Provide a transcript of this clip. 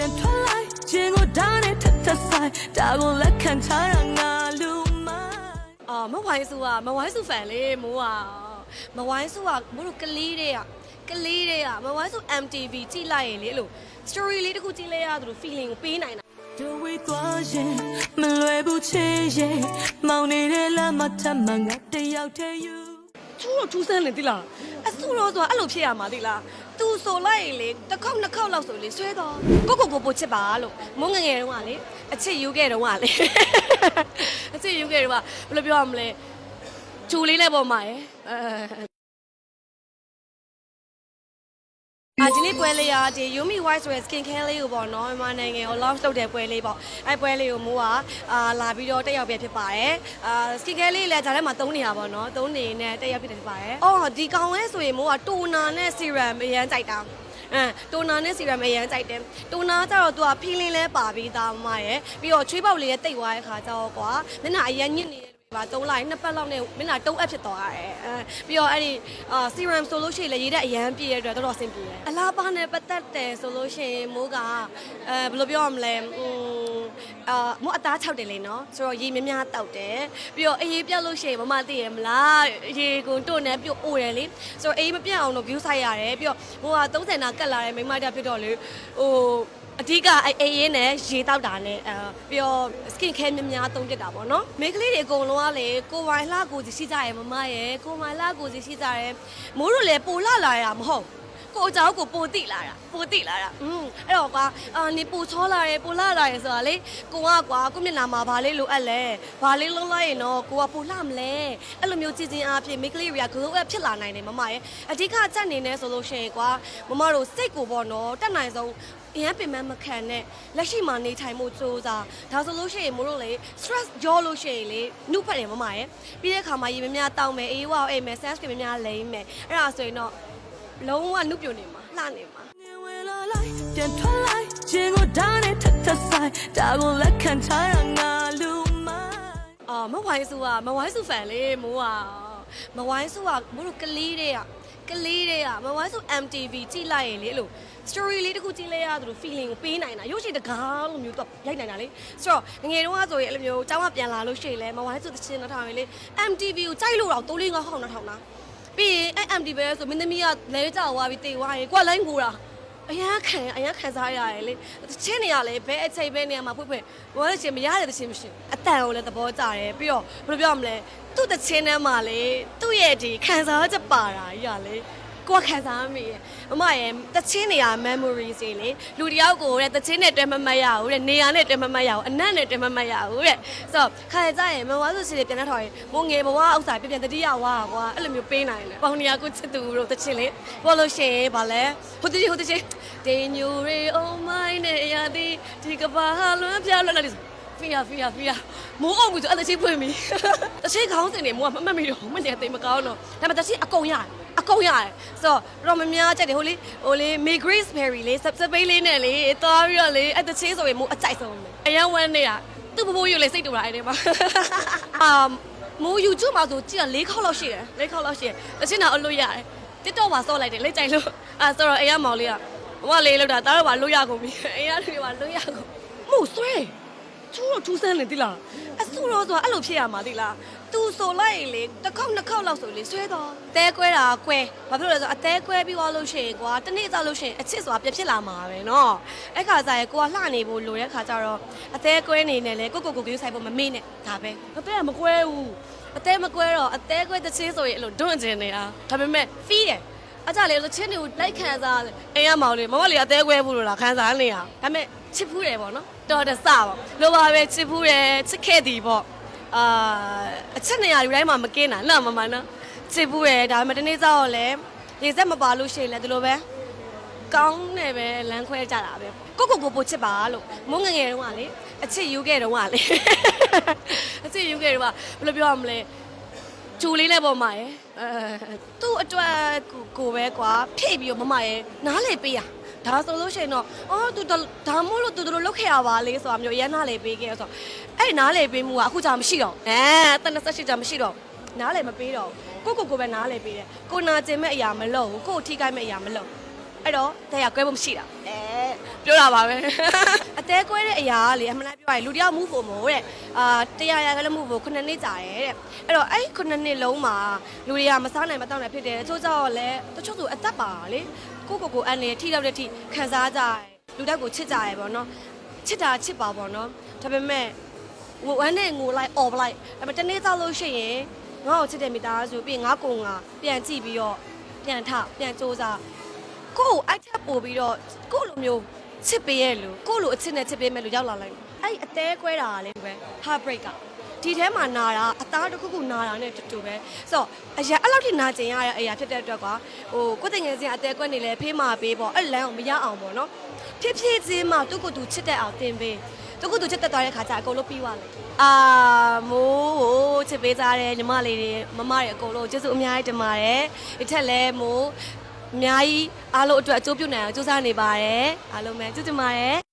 ပြန်ထွက်လိုက်ခြင်းကိုဒါနဲ့ထပ်ထပ်ဆိုင်ဒါကိုလက်ခံထားတာငါလူမိုင်းအာမဝိုင်းစုကမဝိုင်းစုဖန်လေမိုးကမဝိုင်းစုကမိုးတို့ကလေးတွေကကလေးတွေကမဝိုင်းစု MTV ကြည့်လိုက်ရင်လေအဲ့လို story လေးတစ်ခုကြည့်လိုက်ရသလို feeling ကိုပေးနိုင်တာဒဝေးသွားရင်မလွယ်ဘူးချေရဲ့မောင်နေတဲ့လမ်းမှာထပ်မှငါတယောက်တည်းယူထူးတော့ထူးဆန်းနေသီလားအဆူတော့ဆိုတာအဲ့လိုဖြစ်ရမှာသီလား သူဆိုလိုက်ရင်လေတစ်ခေါက်နှစ်ခေါက်လောက်ဆိုလေဆွဲတော့ကိုကိုကိုပိုချစ်ပါလို့မုန်းငယ်ငယ်တုန်းကလေအချစ်ယူခဲ့တုန်းကလေအချစ်ယူခဲ့တုန်းကဘယ်လိုပြောရမလဲဂျူလေးနဲ့ပေါ်မှာရယ်အဲ ဒီနေ့ပွဲလေးอ่ะဒီ Yumi White ဆိုတဲ့ skin care လေးကိုပေါ့နော်မြန်မာနိုင်ငံကို launch လုပ်တဲ့ပွဲလေးပေါ့အဲပွဲလေးကိုမိုးကအာလာပြီးတော့တက်ရောက်ပြဖြစ်ပါတယ်အာ skin care လေးလည်းဂျာထဲမှာသုံးနေတာပေါ့နော်သုံးနေနဲ့တက်ရောက်ပြဖြစ်ပါတယ်အော်ဒီကောင်လဲဆိုရင်မိုးကတိုနာနဲ့ serum အရန်ကြိုက်တာအဲတိုနာနဲ့ serum အရန်ကြိုက်တယ်တိုနာကျတော့သူက feeling လဲပါပြီးသားမမရဲ့ပြီးတော့ချွေးပေါက်လေးရဲ့တိတ်သွားတဲ့ခါကျတော့ကွာမျက်နှာအရန်ညစ်နေတယ် ပါသုံးလိုက်နှစ်ပတ်လောက်နဲ့မျက်နှာတုံးအပ်ဖြစ်သွားရတယ်အဲပြီးတော့အဲ့ဒီအာ serum ဆိုလို့ရှိရင်လည်းရေးတဲ့အရန်ပြည့်ရတဲ့အတွက်တော်တော်အဆင်ပြေတယ်အလားပါနဲ့ပတ်သက်တယ်ဆိုလို့ရှိရင်မိုးကအဲဘယ်လိုပြောရမလဲอืมအာမိုးအသား၆တယ်လေနော်ဆိုတော့ရေများများတောက်တယ်ပြီးတော့အေးပြတ်လို့ရှိရင်မမသိရမလားရေကိုတို့နဲ့ပြုတ်အိုတယ်လေဆိုတော့အေးမပြတ်အောင်တော့ view ဆိုင်ရတယ်ပြီးတော့မိုးက30နာကတ်လာတဲ့မိန်းမတက်ဖြစ်တော့လေဟို အဓိကအဲအေးရင်းနဲ့ရေတောက်တာနဲ့အဲပြီးတော့ skin care များများသုံးပြတာပေါ့နော်မိန်းကလေးတွေအကုန်လုံးကလေကိုဝိုင်လှကိုစီရှိကြရမမရဲ့ကိုဝိုင်လှကိုစီရှိကြရမိုးတို့လည်းပိုလှလာရမဟုတ် ကိုအเจ้าကိုပိုတိလာတာပိုတိလာတာอืมအဲ့တော့ကွာအာနေပိုချောလာတယ်ပိုလှလာတယ်ဆိုတာလေကိုကကွာကိုမျက်နှာမှာဘာလေးလိုအပ်လဲဘာလေးလုံးလိုက်ရင်တော့ကိုကပိုလှမလဲအဲ့လိုမျိုးကြည်ကျင်အားဖြင့်မိန်းကလေးတွေက glow up ဖြစ်လာနိုင်တယ်မမရဲ့အဓိကစက်နေနေဆိုလို့ရှိရင်ကွာမမတို့စိတ်ကိုပေါ့နော်တက်နိုင်ဆုံး အရင်ပင်မမခံနဲ့လက်ရှိမှာနေထိုင်မှုစူးစားဒါဆိုလို့ရှိရင်မို့လို့လေ stress ကြောလို့ရှိရင်လေနှုတ်ဖက်တယ်မမရဲ့ပြီးတဲ့အခါမှာရေမများတောင်းမယ်အေးဝါအိမ်မယ် sunscreen မများလိမ့်မယ်အဲ့ဒါဆိုရင်တော့ လုံးဝနှုတ်ပြနေမှာလှနေမှာနေဝင်လာလိုက်ပြန်ထွက်လိုက်ခြင်းကိုဒါနဲ့ထပ်ထပ်ဆိုင်ဒါကိုလက်ခံထားတာငါလူမိုင်းအာမဝိုင်းစုကမဝိုင်းစုဖန်လေမိုးကမဝိုင်းစုကမိုးတို့ကလေးတွေကကလေးတွေကမဝိုင်းစု MTV ကြည့်လိုက်ရင်လေအဲ့လို story လေးတစ်ခုကြည့်လိုက်ရသလို feeling ကိုပေးနိုင်တာရုပ်ရှင်တကားလိုမျိုးတော့ရိုက်နိုင်တာလေဆိုတော့ငငယ်တုန်းကဆိုရင်အဲ့လိုမျိုးကျောင်းကပြန်လာလို့ရှိရင်လေမဝိုင်းစုတစ်ချင်းတစ်ထောင်ရင်လေ MTV ကိုကြိုက်လို့တော့3 4 5ဟောင်းနှစ်ထောင်လား ပြီးရင်အဲ့ MTV ပဲဆိုမင်းသမီးကလဲကြောက်သွားပြီးတေသွားရင်ကိုကလိုင်းကိုတာအရန်ခံအရန်ခံစားရတယ်လေတချင်းနေရလေဘဲအချိန်ပဲနေရာမှာဖွင့်ဖွင့်ဘောရချင်းမရတဲ့တချင်းမရှိအတန်ကိုလည်းသဘောကျတယ်ပြီးတော့ဘယ်လိုပြောမလဲသူ့တချင်းထဲမှာလေသူ့ရဲ့ဒီခံစားချက်ပါတာကြီးရလေ ကိုယ်ခံစားမိရဲ့မမရဲ့တချင်းနေရ memories တွေလေလူတယောက်ကိုတဲ့တချင်းနဲ့တွဲမမတ်ရဘူးတဲ့နေရာနဲ့တွဲမမတ်ရဘူးအနက်နဲ့တွဲမမတ်ရဘူးတဲ့ဆိုတော့ခါကြရင်မဝါဆိုစီတွေပြန်နှထောင်ရင်မိုးငယ်ဘဝဥစ္စာပြန်ပြန်တတိယဝါကွာအဲ့လိုမျိုးပေးနိုင်တယ်ပေါင်နေရာကိုချစ်သူတို့တချင်းလေပေါ်လို့ရှိရင်ဗာလဲဟိုတချင်းဟိုတချင်းဒေညူရီ oh my နဲ့ရသည်ဒီကဘာလွမ်းပြလွမ်းလာဖီယာဖီယာဖီယာမိုးအောင်ဘူးဆိုအဲ့တချင်းဖွင့်ပြီတချင်းခေါင်းစင်နေမိုးကမမှတ်မိတော့မနေသိမကောင်းတော့ဒါပေမဲ့တချင်းအကုန်ရတယ်အ ကုန်ရတယ်ဆိုတော့တော့မများချက်တယ်ဟိုလေဟိုလေ May Grace Berry လေစပ်စပိတ်လေးနဲ့လေသွားပြီးတော့လေအဲ့တချင်းဆိုရင်မိုးအကြိုက်ဆုံးပဲအရန်ဝမ်းနေတာသူ့ဘဘယူလေစိတ်တူလာတယ်မှာအာမိုး YouTube မှာဆိုကြည့်ရ၄ခေါက်လောက်ရှိတယ်၄ခေါက်လောက်ရှိတယ်တချင်းတော့အလို့ရတယ် TikTok မှာစော့လိုက်တယ်လက်ကြိုက်လို့အာဆိုတော့အရန်မောင်လေးကဘဝလေးလောက်တာဒါတော့ပါလို့ရကုန်ပြီအရန်လေးပါလို့ရကုန်မို့ဆွဲထူးတော့ထူးဆန်းနေသီလားအဆူတော့ဆိုတာအဲ့လိုဖြစ်ရမှာသီလား သူဆိုလိုက်ရင်လေတစ်ခေါက်နှစ်ခေါက်လောက်ဆိုလေဆွဲတော့တဲကွဲတာကွဲဘာဖြစ်လို့လဲဆိုတော့အတဲကွဲပြီးသွားလို့ရှိရင်ကွာတစ်နေ့သောက်လို့ရှိရင်အချစ်ဆိုတာပြဖြစ်လာမှာပဲเนาะအဲ့ခါကျရင်ကိုကလှနေဖို့လိုတဲ့ခါကျတော့အတဲကွဲနေနေလေကိုကိုကိုကိုဆိုင်ဖို့မမေ့နဲ့ဒါပဲအတဲကမကွဲဘူးအတဲမကွဲတော့အတဲကွဲတစ်ချင်းဆိုရင်အဲ့လိုဒွန့်ကျင်နေတာဒါပေမဲ့ဖီးတယ်အကြလေလို့ချင်းတွေကိုလိုက်ခံစားတယ်အိမ်ရမောင်လေးမမလေးအသေးခွဲဘူးလို့လားခံစားနေရဒါပေမဲ့ချစ်ဖူးတယ်ပေါ့နော်တော်တဆပေါ့လိုပါပဲချစ်ဖူးတယ်ချစ်ခဲ့သည်ပေါ့ အာအချက်နေရာဒီတိုင်းမှာမကင်းတာနော်မမနော်ချစ်ဖူးတယ်ဒါပေမဲ့တနေ့ကျတော့လေရေစက်မပါလို့ရှိရင်လည်းဒီလိုပဲကောင်းနေပဲလမ်းခွဲကြတာပဲကိုကိုကိုပိုချစ်ပါလို့မုန်းငယ်ငယ်တုန်းကလေအချစ်ယူခဲ့တုန်းကလေအချစ်ယူခဲ့တုန်းကဘယ်လိုပြောရမလဲဂျူလေးနဲ့ပေါ်မှာရယ်အဲသူ့အတွက်ကိုကိုပဲကွာဖြည့်ပြီးတော့မမရယ်နားလေပေးရ ဒါဆိုလို့ရှိရင်တော့အော်သူဒါမို့လို့သူတို့လုတ်ခဲ့ရပါလေဆိုတာမျိုးရန်နားလေပေးခဲ့ဆိုတော့အဲ့နားလေပေးမှုကအခုကြာမရှိတော့အဲတနဆက်ရှိကြာမရှိတော့နားလေမပေးတော့ကိုကိုကိုပဲနားလေပေးတယ်ကိုနာကျင်မဲ့အရာမလုပ်ဘူးကိုထိခိုက်မဲ့အရာမလုပ်အဲ့တော့တရားကွဲဖို့မရှိတာအဲ ပြောတာပါပဲအသေးကွဲတဲ့အရာကလေအမှန်တမ်းပြောရရင်လူတယောက် move ဖို့မို့တဲ့အာတရားရကလည်း move ဖို့9နှစ်ကြာတယ်တဲ့အဲ့တော့အဲ့9နှစ်လုံးမှာလူတွေကမစားနိုင်မတောက်နိုင်ဖြစ်တယ်တချို့ကြောင့်လည်းတချို့ဆိုအသက်ပါလေကိုကိုကိုအနေထိတော့တဲ့ထိခံစားကြတယ်လူတက်ကိုချစ်ကြရပေါ့နော်ချစ်တာချစ်ပါပေါ့နော်ဒါပေမဲ့ငိုဝမ်းနဲ့ငိုလိုက်អော်ပလိုက်ဒါပေမဲ့တနေ့သောက်လို့ရှိရင်ငါ့ကိုချစ်တဲ့မိသားစုပြီးရင်ငါကုံငါပြန်ကြည့်ပြီးတော့ပြန်ထပြန်စူးစား ကို့ကိုအိုက်ချက်ပို့ပြီးတော့ကို့လိုမျိုးချစ်ပေးရဲ့လူကို့လိုအချစ်နဲ့ချစ်ပေးမဲ့လူရောက်လာလိုက်အဲ့အသေးကွဲတာကလေပဲ heart break ကဒီထဲမှာနာတာအသားတစ်ခုခုနာတာနဲ့တူတူပဲဆိုတော့အရာအဲ့လောက်ထိနာကျင်ရတဲ့အရာဖြစ်တဲ့အတွက်ကဟိုကိုယ်တငယ်ချင်းအသေးကွဲနေလဲဖေးမာပေးပေါ့အဲ့လမ်းကိုမရအောင်ပေါ့နော်ဖြစ်ဖြစ်ချင်းမှသူ့ကိုယ်သူချစ်တဲ့အောင်တင်ပေးသူ့ကိုယ်သူချစ်တဲ့သွားတဲ့ခါကျအကုန်လုံးပြီးသွားတယ်အာမိုးကိုချစ်ပေးကြတဲ့ညီမလေးတွေမမတွေအကုန်လုံးကျေးဇူးအများကြီးတင်ပါတယ်ဒီထက်လဲမိုး အများကြီးအားလုံးအတွက်အကျိုးပြုနိုင်အောင်ကြိုးစားနေပါတယ်အားလုံးပဲကျေးဇူးတင်ပါတယ်